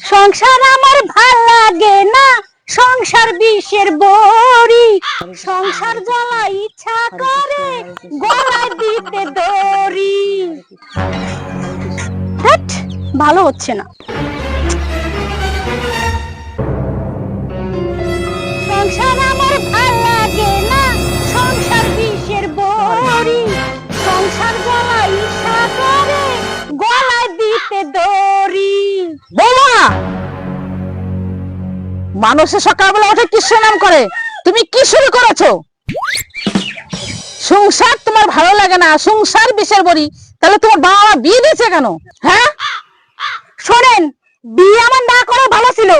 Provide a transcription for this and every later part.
সংসার আমার ভালো লাগে না, সংসার বিষের বড়ি। সংসার জ্বালা ইচ্ছা করে, গলায় দিতে দড়ি। ভালো হচ্ছে না। মানুষের সকালবেলা উঠে কি নাম করে? তুমি কি শুরু করেছ? সংসার তোমার ভালো লাগে না, সংসার বিষের বড়ি। তাহলে তোমার বাবা বিয়ে দিয়েছে কেন? হ্যাঁ? শোনেন, বিয়ে আমার না করা ভালো ছিল।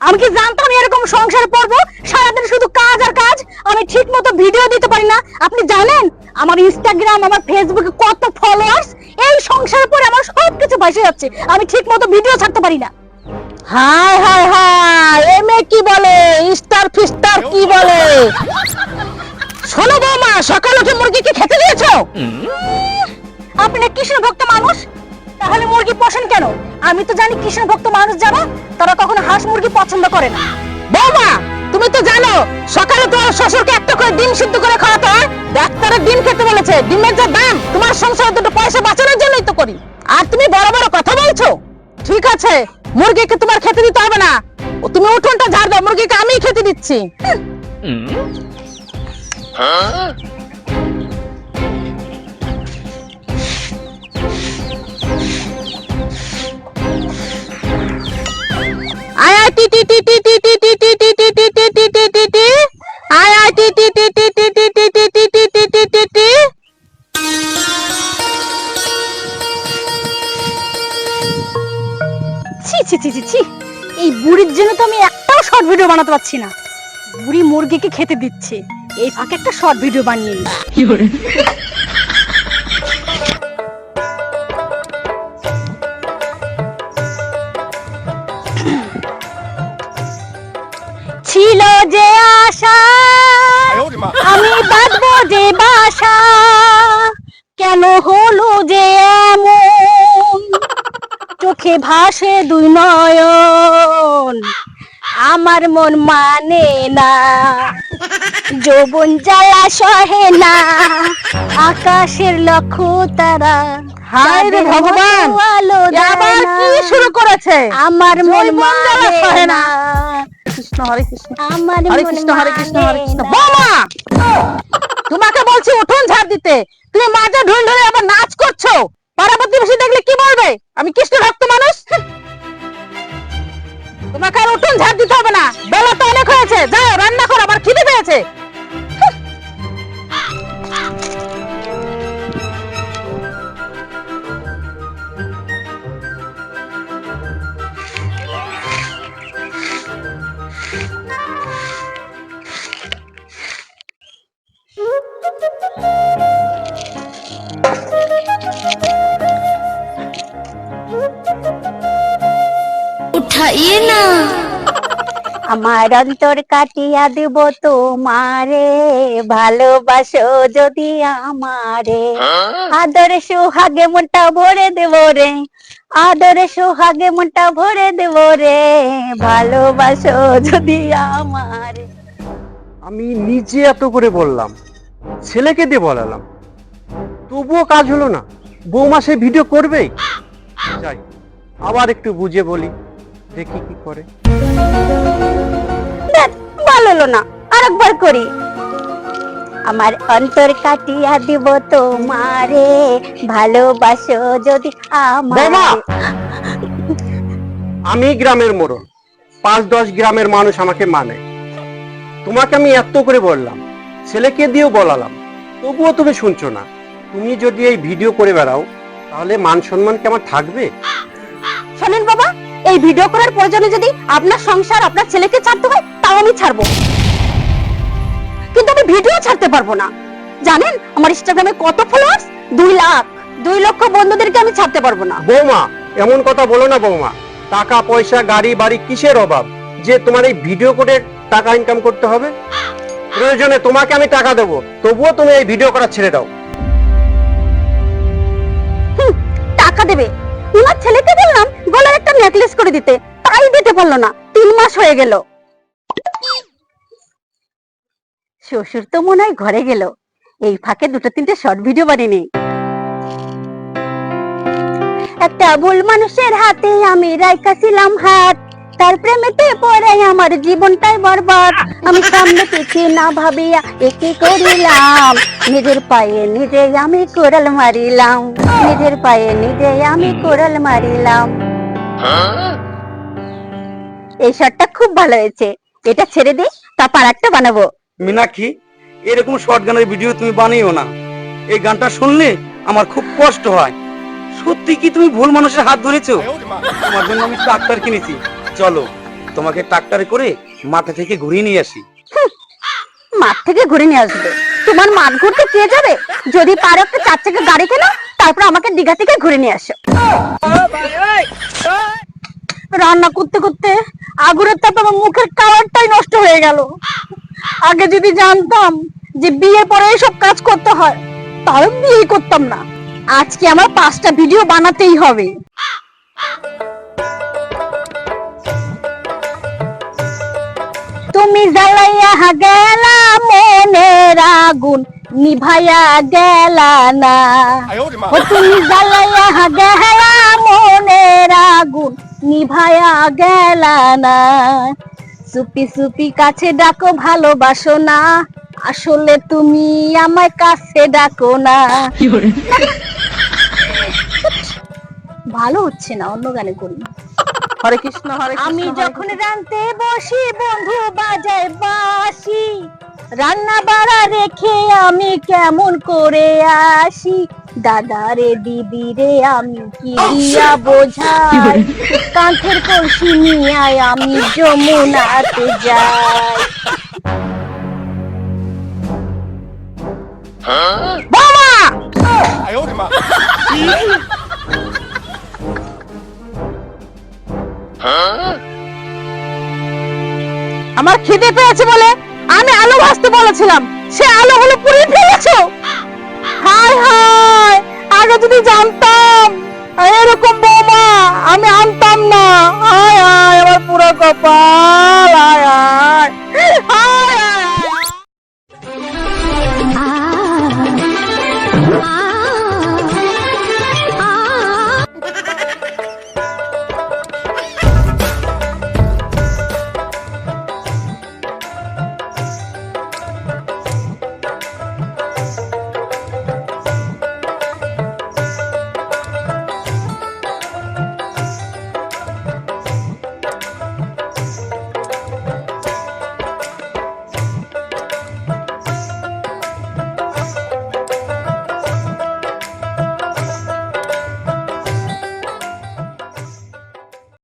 আমি কি জানতাম এরকম সংসার পর্ব? সারাদিন শুধু কাজ আর কাজ। আমি ঠিক মতো ভিডিও দিতে পারি না। আপনি জানেন, আমার ইনস্টাগ্রাম আমার ফেসবুকে কত ফলোয়ার্স এই সংসার পরে আমার সব কিছু বসে যাচ্ছে। আমি ঠিক মতো ভিডিও ছাড়তে পারি না। হায় হায় হায়! স্টার ফিস্টার কি বলে? শোনো বৌমা সকাল উঠে মুরগিকে খেতে দিয়েছ? আপনি কৃষ্ণ ভক্ত মানুষ? তাহলে মুরগি পোষণ কেন? আমি তো জানি কৃষ্ণ ভক্ত মানুষ যারা তারা কখনো হাঁস মুরগি পছন্দ করে না। বৌমা তুমি তো জানো সকালে তোমার শ্বশুরকে একটা করে ডিম সিদ্ধ করে খাওয়াতে হয়। ডাক্তারের ডিম খেতে বলেছে। ডিমের যা দাম তোমার সংসারে দুটো পয়সা বাঁচানোর জন্যই তো করি। আর তুমি বড় বড় কথা বলছো? ঠিক আছে মুরগিকে তোমার খেতে দিতে হবে না। তুমি উঠোনটা ঝাড় দাও মুরগিকে দিচ্ছি ছি ছি ছি এই বুড়ির জন্য তো আমি একটাও শর্ট ভিডিও বানাতে পারছি না বুড়ি মুরগিকে খেতে দিচ্ছে। এই ফাঁকে একটা শর্ট ভিডিও বানিয়ে নিই। ছিল যে আশা, আমি বাঁধবো যে বাসা। কেন হলো যে এমন? চোখে ভাসে দুই নয়ন আমার মন মানে না। যৌবন জ্বালা সহে না। আকাশের লক্ষ্য তারা হায় রে ভগবান! আলো আবার কি শুরু করেছে? আমার মন জ্বালা মানে সহে না। কৃষ্ণ হরে কৃষ্ণ। আমার হরে কৃষ্ণ হরে কৃষ্ণ হরে মানে কৃষ্ণ না। বৌমা তোমাকে বলছি উঠোন ঝাড় দিতে। তুমি মাঝে ঢুল ঢুলে আবার নাচ করছ। পাড়া প্রতিবেশী দেখলে কি বলবে? আমি কৃষ্ণ ভক্ত মানুষ? তোমাকে আর উঠুন ঝাড় দিতে হবে না। বেলা তো অনেক হয়েছে যাও রান্না না। আমার অন্তর কাটিয়া দেব তোমারে ভালোবাসো যদি আমারে। হ্যাঁ? আদর সোহাগে মোটা ভরে দেব রে আদর সোহাগে মোটা ভরে দেব রে ভালোবাসো যদি আমারে। আমি নিজে এত করে বললাম ছেলেকে দিয়ে বলালাম। তবুও কাজ হলো না বৌমা সে ভিডিও করবে যাই আবার একটু বুঝে বলি। দেখি কি করে। ভালো হলো না আরেকবার করি। আমার অন্তর কাটিয়া দিব তোমারে ভালোবাসো যদি আমি গ্রামের মোড়ল পাঁচ দশ গ্রামের মানুষ আমাকে মানে। তোমাকে আমি এত করে বললাম ছেলেকে দিয়েও বলালাম তবুও তুমি শুনছো না। তুমি যদি এই ভিডিও করে বেড়াও তাহলে মান সম্মান কি আমার থাকবে? শোনেন বাবা এই ভিডিও করার প্রয়োজনে যদি আপনার সংসার আপনার ছেলেকে ছাড়তে হয় তাও আমি ছাড়বো। কিন্তু আমি ভিডিও ছাড়তে পারব না। জানেন আমার ইনস্টাগ্রামে কত ফলোয়ার্স দুই লাখ। দুই লক্ষ বন্ধুদেরকে আমি ছাড়তে পারব না। বৌমা এমন কথা বলো না বৌমা। টাকা পয়সা গাড়ি বাড়ি কিসের অভাব? যে তোমার এই ভিডিও করে টাকা ইনকাম করতে হবে? প্রয়োজনে তোমাকে আমি টাকা দেবো। তবুও তুমি এই ভিডিও করা ছেড়ে দাও। টাকা দেবে। ওনার ছেলেকে বললাম নেকলেস করে দিতে, তাই দিতে পারল না। তিন মাস হয়ে গেল। শ্বশুর তো মনে হয় ঘরে গেল। এই ফাঁকে দুটো তিনটে শর্ট ভিডিও বানিয়ে। একটা ভুল মানুষের হাতে আমি রাইকাছিলাম হাত। তার প্রেমেতে পড়ে আমার জীবনটাই বরবাদ। আমি সামনে পিছিয়ে না ভাবিয়া একে করিলাম। নিজের পায়ে নিজে আমি কোরাল মারিলাম। নিজের পায়ে নিজে আমি কোরাল মারিলাম। এই শটটা খুব ভালো হয়েছে। এটা ছেড়ে দিই তারপর একটা বানাবো। মীনাক্ষী এরকম শর্ট গানের ভিডিও তুমি বানিও না। এই গানটা শুনলে আমার খুব কষ্ট হয়। সত্যি কি তুমি ভুল মানুষের হাত ধরেছো? তোমার জন্য আমি ট্রাক্টর কিনেছি। চলো তোমাকে ট্রাক্টরে করে মাঠে থেকে ঘুরিয়ে নিয়ে আসি। মাঠ থেকে ঘুরে নিয়ে আসবে। তোমার মাঠ ঘুরতে কে যাবে? যদি পারো একটা চার চাকা গাড়ি কেনো তারপর আমাকে দীঘা থেকে ঘুরে নিয়ে আসো। রান্না করতে করতে আগুনের তাপে আমার মুখের কালারটাই নষ্ট হয়ে গেল। আগে যদি জানতাম যে বিয়ের পরে এসব কাজ করতে হয় তাহলে বিয়ে করতাম না। আজকে আমার পাঁচটা ভিডিও বানাতেই হবে। তুমি জ্বালাইয়া গেলা মনের আগুন নিভাইয়া গেলা না। তুমি জ্বালাইয়া গেলা গেলা না সুপি সুপি কাছে ডাকো ভালোবাসো না। আসলে তুমি আমায় কাছে ডাকো না। ভালো হচ্ছে না অন্য গানে করি। হরে কৃষ্ণ হরে আমি যখন রানতে বসি বন্ধু বাজায় বাসি রান্না বাড়া রেখে আমি কেমন করে আসি? দাদা রে দিদি রে আমি কি দিয়া বোঝাই? কাঁথের কলসি নিয়ে আয় আমি যমুনাতে যাই। আমার খিদে পেয়েছে বলে আমি আলু ভাজতে বলেছিলাম। সে আলু হলো পুড়িয়ে ফেলেছো? হায় হায়! আগে যদি জানতাম এরকম বৌমা আমি